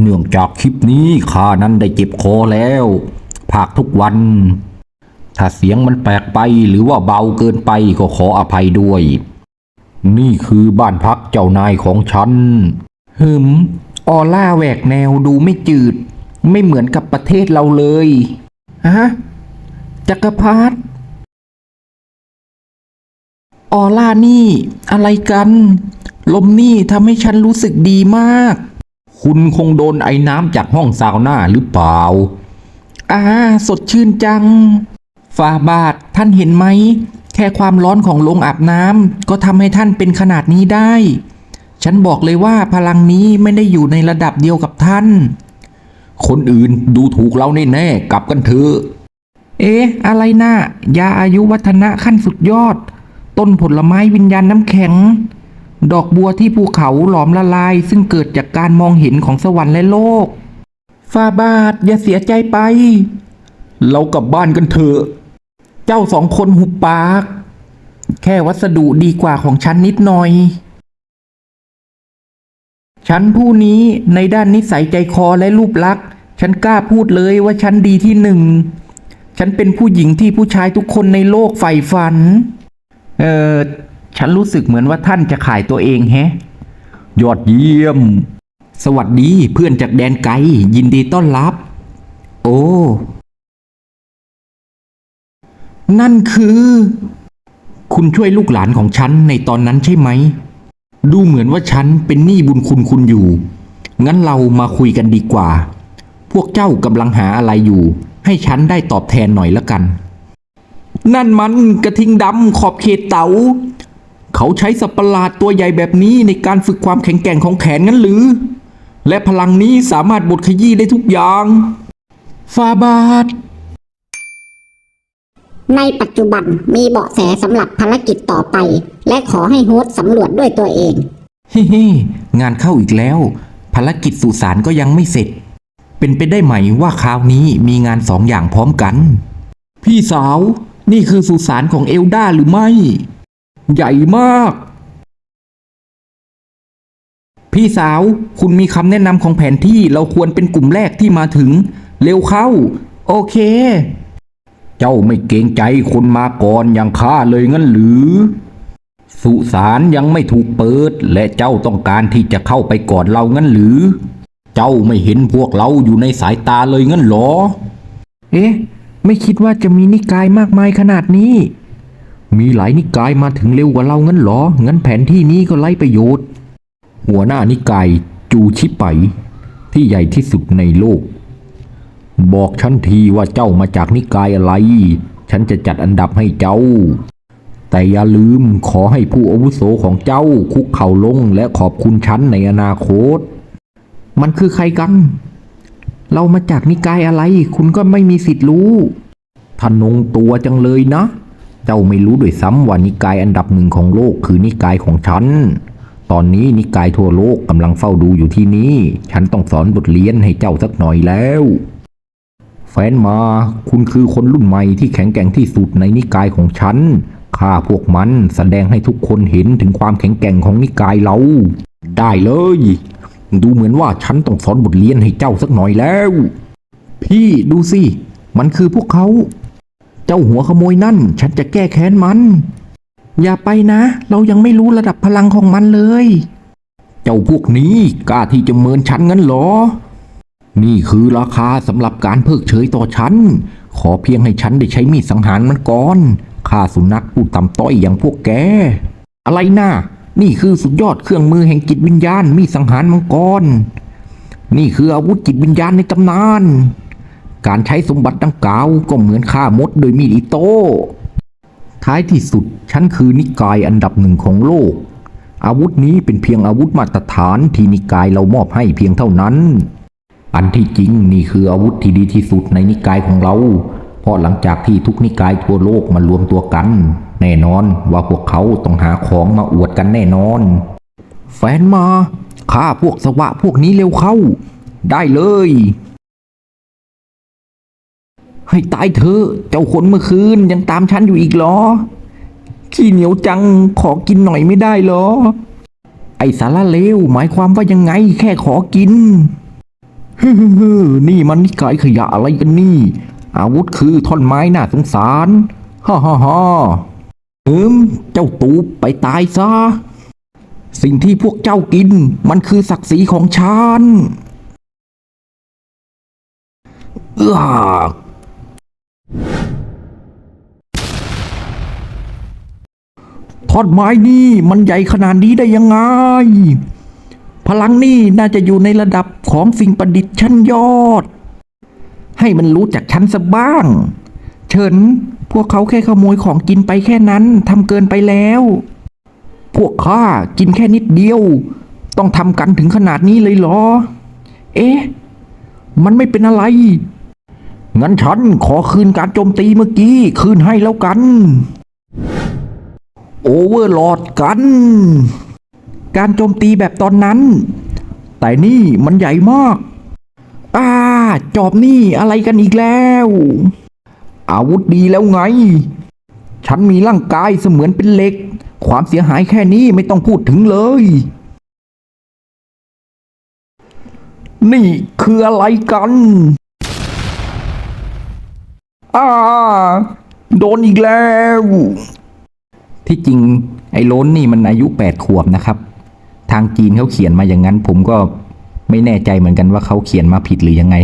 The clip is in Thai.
เนื่องจากคลิปนี้ข้านั้นได้เจ็บคอแล้วภาคทุกวัน ถ้าเสียงมันแปลกไปหรือว่าเบาเกินไปก็ขออภัยด้วยนี่คือบ้านพักเจ้านายของฉัน หืม ออล่าแหวกแนวดูไม่จืด ไม่เหมือนกับประเทศเราเลยฮะจักรพรรดิ ออล่านี่ อะไรกัน ลมนี่ทำให้ฉันรู้สึกดีมาก คุณคงโดนไอ้น้ำจากห้องซาวน่าหรือเปล่าอ่าสดชื่นจังฟาบาทท่านเห็นไหม แค่ความร้อนของโรงอาบน้ำก็ทำให้ท่านเป็นขนาดนี้ได้ ฉันบอกเลยว่าพลังนี้ไม่ได้อยู่ในระดับเดียวกับท่าน คนอื่นดูถูกเราแน่ๆกลับกันเถอะ เอ๊ะ อะไรนะ่ะยาอายุวัฒนะขั้นสุดยอด ต้นผลไม้วิญญาณน้ำแข็ง ดอกบัวที่ภูเขาหลอมละลาย ซึ่งเกิดจากการมองเห็นของสวรรค์และโลกฟาบาทอย่าเสียใจไป เรากลับบ้านกันเถอะ เจ้าสองคนหุบปาก แค่วัสดุดีกว่าของฉันนิดหน่อย ฉันผู้นี้ในด้านนิสัยใจคอและรูปลักษณ์ ฉันกล้าพูดเลยว่าฉันดีที่หนึ่ง ฉันเป็นผู้หญิงที่ผู้ชายทุกคนในโลกใฝ่ฝัน เออ ฉันรู้สึกเหมือนว่าท่านจะขายตัวเองแฮะ ยอดเยี่ยม สวัสดีเพื่อนจากแดนไกล ยินดีต้อนรับ โอ้ นั่นคือ คุณช่วยลูกหลานของฉันในตอนนั้นใช่ไหม ดูเหมือนว่าฉันเป็นหนี้บุญคุณคุณอยู่ งั้นเรามาคุยกันดีกว่า พวกเจ้ากำลังหาอะไรอยู่ ให้ฉันได้ตอบแทนหน่อยละกัน นั่นมันกระทิงดำขอบเขตเตา๋า เขาใช้สัตว์ประหลาดตัวใหญ่แบบนี้ในการฝึกความแข็งแกร่งของแขนงั้นหรือ และพลังนี้สามารถบดขยี้ได้ทุกอย่างฟาบาทในปัจจุบันมีเบาะแสสำหรับภารกิจต่อไป และขอให้โฮสต์สำรวจด้วยตัวเอง เฮ้งานเข้าอีกแล้ว ภารกิจสุสานก็ยังไม่เสร็จ เป็นไปได้ไหมว่าคราวนี้มีงานสองอย่างพร้อมกัน พี่สาว นี่คือสุสานของเอลดาหรือไม่ ใหญ่มาก พี่สาวคุณมีคำแนะนำของแผนที่เราควรเป็นกลุ่มแรกที่มาถึง เร็วเข้า โอเค เจ้าไม่เกรงใจคนมาก่อนอย่างข้าเลยงั้นหรือ สุสานยังไม่ถูกเปิด และเจ้าต้องการที่จะเข้าไปก่อนเรางั้นหรือ เจ้าไม่เห็นพวกเราอยู่ในสายตาเลยงั้นหรอ เอ๊ะ ไม่คิดว่าจะมีนิกายมากมายขนาดนี้ มีหลายนิกายมาถึงเร็วกว่าเรางั้นหรอ งั้นแผนที่นี้ก็ไร้ประโยชน์ หัวหน้านิกายจูชิไป ที่ใหญ่ที่สุดในโลก บอกฉันทีว่าเจ้ามาจากนิกายอะไร ฉันจะจัดอันดับให้เจ้า แต่อย่าลืมขอให้ผู้อาวุโสของเจ้าคุกเข่าลงและขอบคุณฉันในอนาคต มันคือใครกัน เรามาจากนิกายอะไร คุณก็ไม่มีสิทธิ์รู้ทนงตัวจังเลยนะ เจ้าไม่รู้ด้วยซ้ำว่านิกายอันดับหนึ่งของโลกคือนิกายของฉัน ตอนนี้นิกายทั่วโลกกำลังเฝ้าดูอยู่ที่นี่ ฉันต้องสอนบทเรียนให้เจ้าสักหน่อยแล้ว แฟนมา คุณคือคนรุ่นใหม่ที่แข็งแกร่งที่สุดในนิกายของฉันข้าพวกมันแสดงให้ทุกคนเห็นถึงความแข็งแกร่งของนิกายเรา ได้เลย ดูเหมือนว่าฉันต้องสอนบทเรียนให้เจ้าสักหน่อยแล้ว พี่ดูสิ มันคือพวกเขา เจ้าหัวขโมยนั่น ฉันจะแก้แค้นมัน อย่าไปนะ เรายังไม่รู้ระดับพลังของมันเลย เจ้าพวกนี้กล้าที่จะเมินฉันงั้นหรอ นี่คือราคาสำหรับการเพิกเฉยต่อฉัน ขอเพียงให้ฉันได้ใช้มีดสังหารมันก่อนข้าสุนัขผู้ต่ำต้อยอย่างพวกแก อะไรนะ่ะนี่คือสุดยอดเครื่องมือแห่งจิตวิญญาณมีดสังหารมังกร นี่คืออาวุธจิตวิญญาณในตำนาน การใช้สมบัติดังกล่าวก็เหมือนฆ่ามดโดยมีดอิโต้ท้ายที่สุดฉันคือนิกายอันดับหนึ่งของโลก อาวุธนี้เป็นเพียงอาวุธมาตรฐานที่นิกายเรามอบให้เพียงเท่านั้น อันที่จริงนี่คืออาวุธที่ดีที่สุดในนิกายของเรา เพราะหลังจากที่ทุกนิกายทั่วโลกมารวมตัวกัน แน่นอนว่าพวกเขาต้องหาของมาอวดกันแน่นอน แฟนมาฆ่าพวกสวะพวกนี้เร็วเข้า ได้เลย ให้ตายเถอะเจ้าคนเมื่อคืนยังตามฉันอยู่อีกหรอ ขี้เหนียวจังขอกินหน่อยไม่ได้เหรอ ไอสารเลวหมายความว่ายังไงแค่ขอกินฮึ่มๆนี่มันนิกายขยะอะไรกันนี่ อาวุธคือท่อนไม้น่าสงสารฮ่าฮ่าฮ่าเอิมเจ้าตูบไปตายซะ สิ่งที่พวกเจ้ากิน มันคือศักดิ์ศรีของฉันเอ้อ อนไม้นี่มันใหญ่ขนาดนี้ได้ยังไง พลังนี่น่าจะอยู่ในระดับของสิ่งประดิษฐ์ชั้นยอด ให้มันรู้จักชั้นสะบ้าง เฉินพวกเขาแค่ขโมยของกินไปแค่นั้นทำเกินไปแล้ว พวกข้ากินแค่นิดเดียว ต้องทำกันถึงขนาดนี้เลยเหรอ เอ๊ะ มันไม่เป็นอะไร งั้นฉันขอคืนการโจมตีเมื่อกี้ คืนให้แล้วกัน โอเวอร์ลอดกัน การโจมตีแบบตอนนั้น แต่นี่มันใหญ่มากอ่าจอบนี่อะไรกันอีกแล้ว อาวุธดีแล้วไง ฉันมีร่างกายเสมือนเป็นเหล็ก ความเสียหายแค่นี้ไม่ต้องพูดถึงเลย นี่คืออะไรกันอ่าโดนอีกแล้ว ที่จริงไอ้ล้นนี่มันอายุแปดขวบนะครับ ทางจีนเขาเขียนมาอย่างนั้น ผมก็ไม่แน่ใจเหมือนกันว่าเขาเขียนมาผิดหรือยังไง